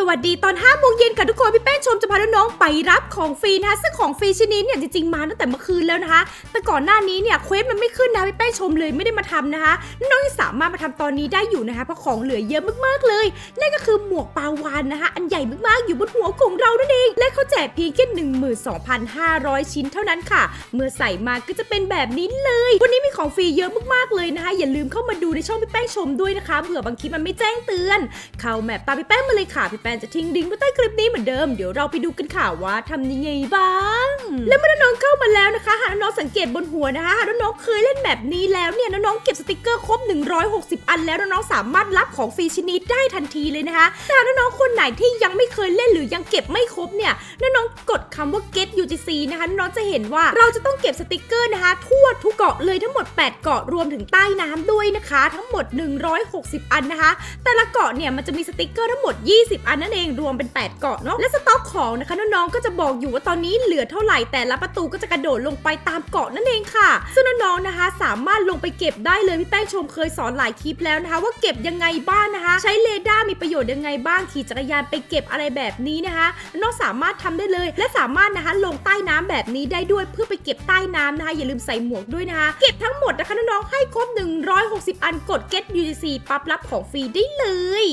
สวัสดีตอน5โมงเย็นค่ะทุกคนพี่แป้งชมจะพาน้องๆไปรับของฟรีนะคะซึ่งของฟรีชิ้นนี้เนี่ยจริงๆมาตั้งแต่เมื่อคืนแล้วนะคะ แต่ก่อนหน้านี้เนี่ยเควสมันไม่ขึ้นนะพี่แป้งชมเลยไม่ได้มาทำนะคะน้องยังสามารถมาทำตอนนี้ได้อยู่นะคะเพราะของเหลือเยอะมากๆเลยนั่นก็คือหมวกปาวานนะคะ อันใหญ่มากๆอยู่บนหัวของเรานั่นเองและเขาแจกเพียงแค่12,500 ชิ้นเท่านั้นค่ะ เมื่อใส่มาก็จะเป็นแบบนี้เลย วันนี้มีของฟรีเยอะมากๆเลยนะคะ อย่าลืมเข้ามาดูในช่องพี่แป้งชมด้วยนะคะเผื่อบางคลิปมันไม่แจ้งเตือน เข้าแมปตามพี่แป้งมาเลยค่ะพี่แป้งจะทิ้งลิงไว้ใต้คลิปนี้เหมือนเดิม เดี๋ยวเราไปดูกันค่ะว่าทำยังไงบ้าง และเมื่อน้องเข้ามาแล้วนะคะ หากน้องสังเกตบนหัวนะคะ หากน้องเคยเล่นแบบนี้แล้วเนี่ย น้องเก็บสติกเกอร์ครบ 160 อัน แล้วน้องสามารถรับของฟรีชิ้นนี้ได้ทันทีเลยนะคะแต่หากน้องคนไหนที่ยังไม่เคยเล่นหรือยังเก็บไม่ครบเนี่ย น้องกดคำว่า get UGC นะคะ น้องจะเห็นว่าเราจะต้องเก็บสติกเกอร์นะคะ ทั่วทุกเกาะเลยทั้งหมด 8 เกาะรวมถึงใต้น้ำด้วยนะคะ ทั้งหมด 160 อันนะคะ แต่ละเกาะเนี่ยมันจะมีสติกเกอร์ทั้งหมด 20 อันนั่นเองรวมเป็น 8 เกาะเนาะและสต็อกของนะคะน้องๆก็จะบอกอยู่ว่าตอนนี้เหลือเท่าไหร่แต่ละประตูก็จะกระโดดลงไปตามเกาะนั่นเองค่ะ ซึ่งน้องๆนะคะ สามารถลงไปเก็บได้เลยพี่แป้งชมเคยสอนหลายคลิปแล้วนะคะ ว่าเก็บยังไงบ้างนะคะ ใช้เรดาร์มีประโยชน์ยังไงบ้างขี่จักรยานไปเก็บอะไรแบบนี้นะคะน้องสามารถทำได้เลย และสามารถนะคะลงใต้น้ำแบบนี้ได้ด้วยเพื่อไปเก็บใต้น้ำนะคะ อย่าลืมใส่หมวกด้วยนะคะ เก็บทั้งหมดนะคะน้องๆให้ครบ 160 อันกด get UGC ปั๊บรับของฟรีได้เลย